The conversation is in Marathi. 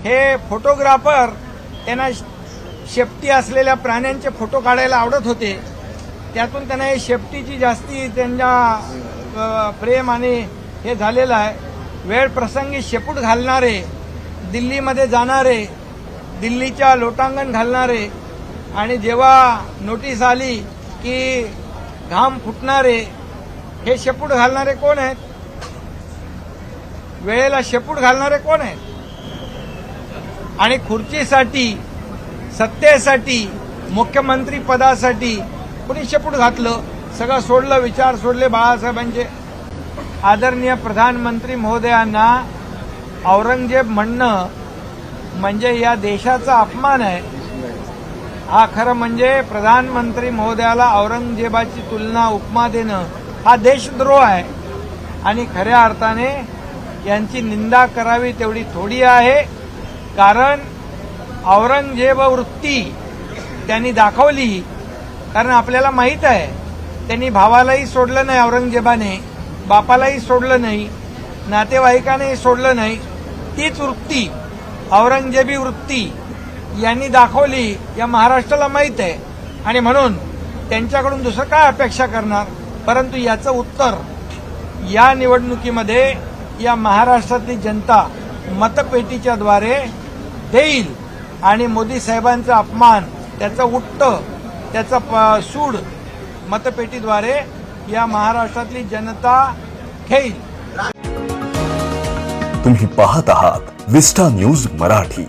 हे फोटोग्राफर त्यांना शेपटी असलेल्या प्राण्यांचे फोटो काढायला आवडत होते. त्यातून त्यांना हे शेपटीची जास्ती त्यांच्या प्रेम आणि हे झालेलं आहे. वेळ प्रसंगी शेपूट घालणारे दिल्लीमध्ये जाणारे दिल्लीच्या लोटांगण घालणारे आणि जेव्हा नोटीस आली की घाम फुटणारे हे शेपूट घालणारे कोण आहेत? वेळेला शेपूट घालणारे कोण आहेत? आणि खुर्चीसाठी सत्तेसाठी मुख्यमंत्री पदासाठी कुणी शेपूट घातलं? सगळं सोडलं विचार सोडले बाळासाहेबांचे. आदरणीय प्रधानमंत्री महोदयांना औरंगजेब म्हणणं म्हणजे या देशाचा अपमान आहे. हा खरं म्हणजे प्रधानमंत्री महोदयाला औरंगजेबाची तुलना उपमा देणं हा देशद्रोह आहे. आणि खऱ्या अर्थाने यांची निंदा करावी तेवढी थोडी आहे. कारण औरंगजेब वृत्ती त्यांनी दाखवली कारण आपल्याला माहीत आहे त्यांनी भावालाही सोडलं नाही औरंगजेबाने बापालाही सोडलं नाही नातेवाईकानेही सोडलं नाही. तीच वृत्ती औरंगजेबी वृत्ती यांनी दाखवली या महाराष्ट्राला माहीत आहे. आणि म्हणून त्यांच्याकडून दुसरं काय अपेक्षा करणार? परंतु याचं उत्तर या निवडणुकीमध्ये या महाराष्ट्रातली जनता मतपेटीच्या द्वारे देईल. आणि मोदी साहेबांचा अपमान त्याचं उट्ट त्याचा प- सूड मतपेटीद्वारे या महाराष्ट्रातली जनता घेईल. तुम्ही पाहत आहात विस्टा न्यूज मराठी.